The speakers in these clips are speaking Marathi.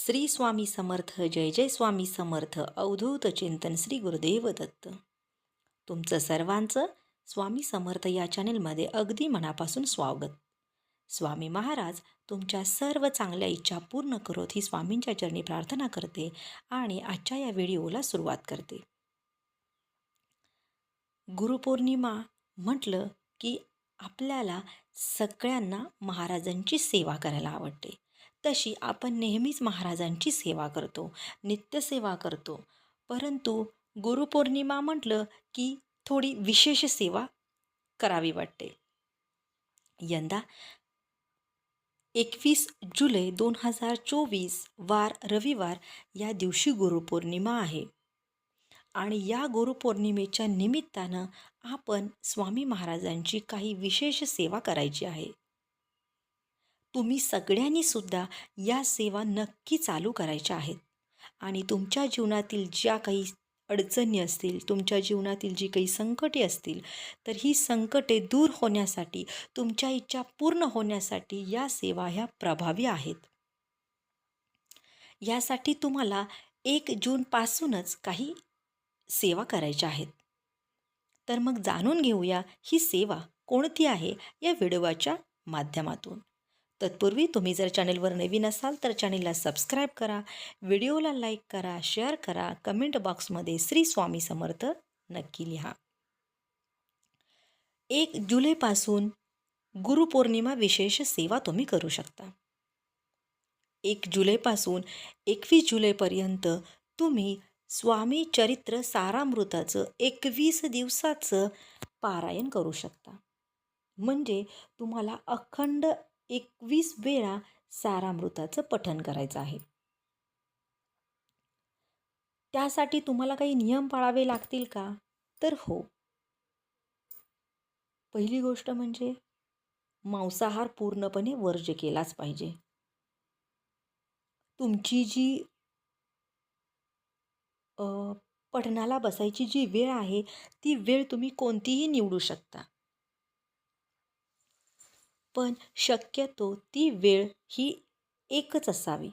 श्री स्वामी समर्थ जय जय स्वामी समर्थ अवधूत चिंतन श्री गुरुदेव दत्त. तुमचं सर्वांचं स्वामी समर्थ या चॅनेलमध्ये अगदी मनापासून स्वागत. स्वामी महाराज तुमच्या सर्व चांगल्या इच्छा पूर्ण करोत ही स्वामींच्या चरणी प्रार्थना करते आणि आजच्या या व्हिडिओला सुरुवात करते. गुरुपौर्णिमा म्हटलं की आपल्याला सगळ्यांना महाराजांची सेवा करायला आवडते. तशी आपण नेहमीच महाराजांची सेवा करतो नित्यसेवा करतो. परंतु गुरुपौर्णिमा म्हटलं की थोडी विशेष सेवा करावी वाटते. यंदा एकवीस जुलै दोन हजार चोवीस वार रविवार या दिवशी गुरुपौर्णिमा आहे. आणि या गुरुपौर्णिमेच्या निमित्तानं आपण स्वामी महाराजांची काही विशेष सेवा करायची आहे. तुम्ही सगळ्यांनी सुद्धा या सेवा नक्की चालू करायच्या आहेत. आणि तुमच्या जीवनातील ज्या काही अडचणी असतील तुमच्या जीवनातील जी काही संकटे असतील तर ही संकटे दूर होण्यासाठी तुमच्या इच्छा पूर्ण होण्यासाठी या सेवा ह्या प्रभावी आहेत. यासाठी तुम्हाला एक जूनपासूनच काही सेवा करायच्या आहेत. तर मग जाणून घेऊया ही सेवा कोणती आहे या व्हिडिओच्या माध्यमातून. तत्पूर्वी तुम्ही जर चॅनेलवर नवीन असाल तर चॅनेलला सबस्क्राईब करा व्हिडिओला लाईक करा शेअर करा कमेंट बॉक्समध्ये श्री स्वामी समर्थ नक्की लिहा. एक जुलैपासून गुरुपौर्णिमा विशेष सेवा तुम्ही करू शकता. एक जुलैपासून एकवीस जुलैपर्यंत तुम्ही स्वामी चरित्र सारामृताचं एकवीस दिवसाचं पारायण करू शकता. म्हणजे तुम्हाला अखंड एकवीस वेळा सारामृताचं पठण करायचं आहे. त्यासाठी तुम्हाला काही नियम पाळावे लागतील का? तर हो. पहिली गोष्ट म्हणजे मांसाहार पूर्णपणे वर्ज्य केलाच पाहिजे. तुमची जी पठणाला बसायची जी वेळ आहे ती वेळ तुम्ही कोणतीही निवडू शकता. पण शक्यतो ती वेळ ही एकच असावी.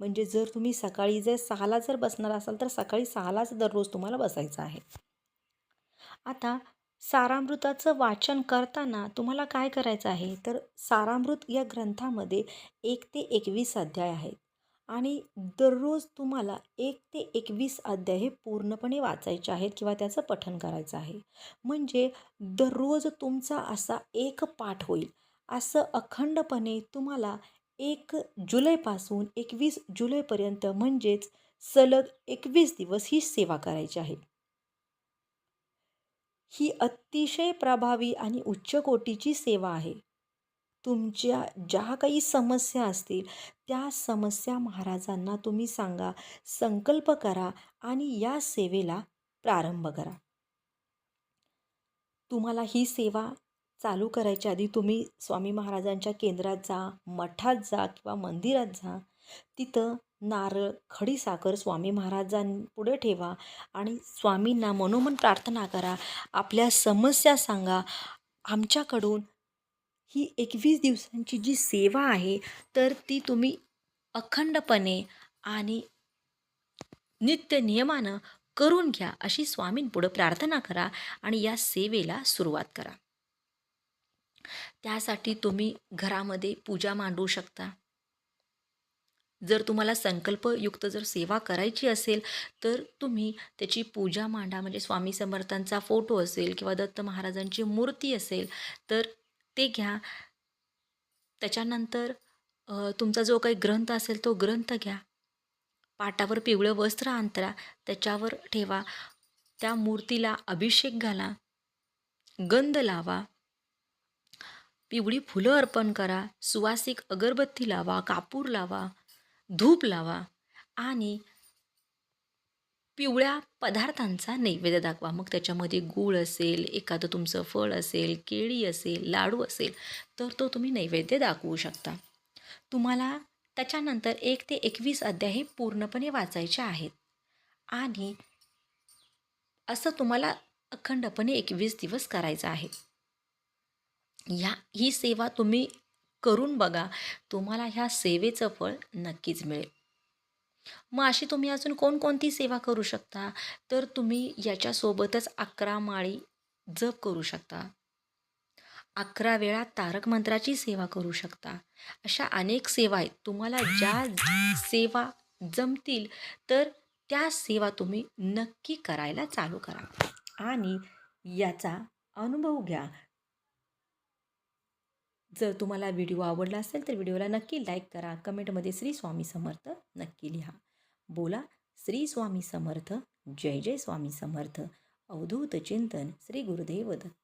म्हणजे जर तुम्ही सकाळी जर सहाला जर बसणार असाल तर सकाळी सहालाच दररोज तुम्हाला बसायचं आहे. आता सारामृताचं वाचन करताना तुम्हाला काय करायचं आहे? तर सारामृत या ग्रंथामध्ये एक ते एकवीस अध्याय आहेत. आणि दररोज तुम्हाला एक ते एकवीस अध्याय हे पूर्णपणे वाचायचे आहेत किंवा त्याचं पठन करायचं आहे. म्हणजे दररोज तुमचा असा एक पाठ होईल. असं अखंडपणे तुम्हाला एक जुलैपासून एकवीस जुलैपर्यंत म्हणजेच सलग एकवीस दिवस ही सेवा करायची आहे. ही अतिशय प्रभावी आणि उच्च कोटीची सेवा आहे. तुमच्या ज्या काही समस्या असतील त्या समस्या महाराजांना तुम्ही सांगा संकल्प करा आणि या सेवेला प्रारंभ करा. तुम्हाला ही सेवा चालू करायच्या आधी तुम्ही स्वामी महाराजांच्या केंद्रात जा मठात जा किंवा मंदिरात जा. तिथं नारळ खडीसाखर स्वामी महाराजांपुढे ठेवा आणि स्वामींना मनोमन प्रार्थना करा. आपल्या समस्या सांगा. आमच्याकडून ही एकवीस दिवसांची जी सेवा आहे तर ती तुम्ही अखंडपणे आणि नित्य नियमानं करून घ्या अशी स्वामींपुढं प्रार्थना करा आणि या सेवेला सुरुवात करा. त्यासाठी तुम्ही घरामध्ये पूजा मांडू शकता. जर तुम्हाला संकल्पयुक्त जर सेवा करायची असेल तर तुम्ही त्याची पूजा मांडा. म्हणजे स्वामी समर्थांचा फोटो असेल किंवा दत्त महाराजांची मूर्ती असेल तर ते घ्या. त्याच्यानंतर तुमचा जो काही ग्रंथ असेल तो ग्रंथ घ्या. पाटावर पिवळं वस्त्र अंतरा त्याच्यावर ठेवा. त्या मूर्तीला अभिषेक घाला. गंध लावा. पिवळी फुलं अर्पण करा. सुवासिक अगरबत्ती लावा कापूर लावा धूप लावा आणि पिवळ्या पदार्थांचा नैवेद्य दाखवा. मग त्याच्यामध्ये गूळ असेल एखादं तुमचं फळ असेल केळी असेल लाडू असेल तर तो तुम्ही नैवेद्य दाखवू शकता. तुम्हाला त्याच्यानंतर एक ते एकवीस अध्याय हे पूर्णपणे वाचायचे आहेत. आणि असं तुम्हाला अखंडपणे एकवीस दिवस करायचं आहे. ह्या ही सेवा तुम्ही करून बघा. तुम्हाला ह्या सेवेचं फळ नक्कीच मिळेल. मग अशी तुम्ही अजून कोणकोणती सेवा करू शकता? तर तुम्ही याच्यासोबतच अकरा माळी जप करू शकता. अकरा वेळा तारक मंत्राची सेवा करू शकता. अशा अनेक सेवा आहेत. तुम्हाला ज्या सेवा जमतील तर त्या सेवा तुम्ही नक्की करायला चालू करा. आणि याचा अनुभव घ्या. जर तुम्हाला व्हिडिओ आवडला असेल तर व्हिडिओला नक्की लाईक करा. कमेंटमध्ये श्री स्वामी समर्थ नक्की लिहा. बोला श्री स्वामी समर्थ जय जय स्वामी समर्थ. अवधूत चिंतन श्री गुरुदेव दत्त.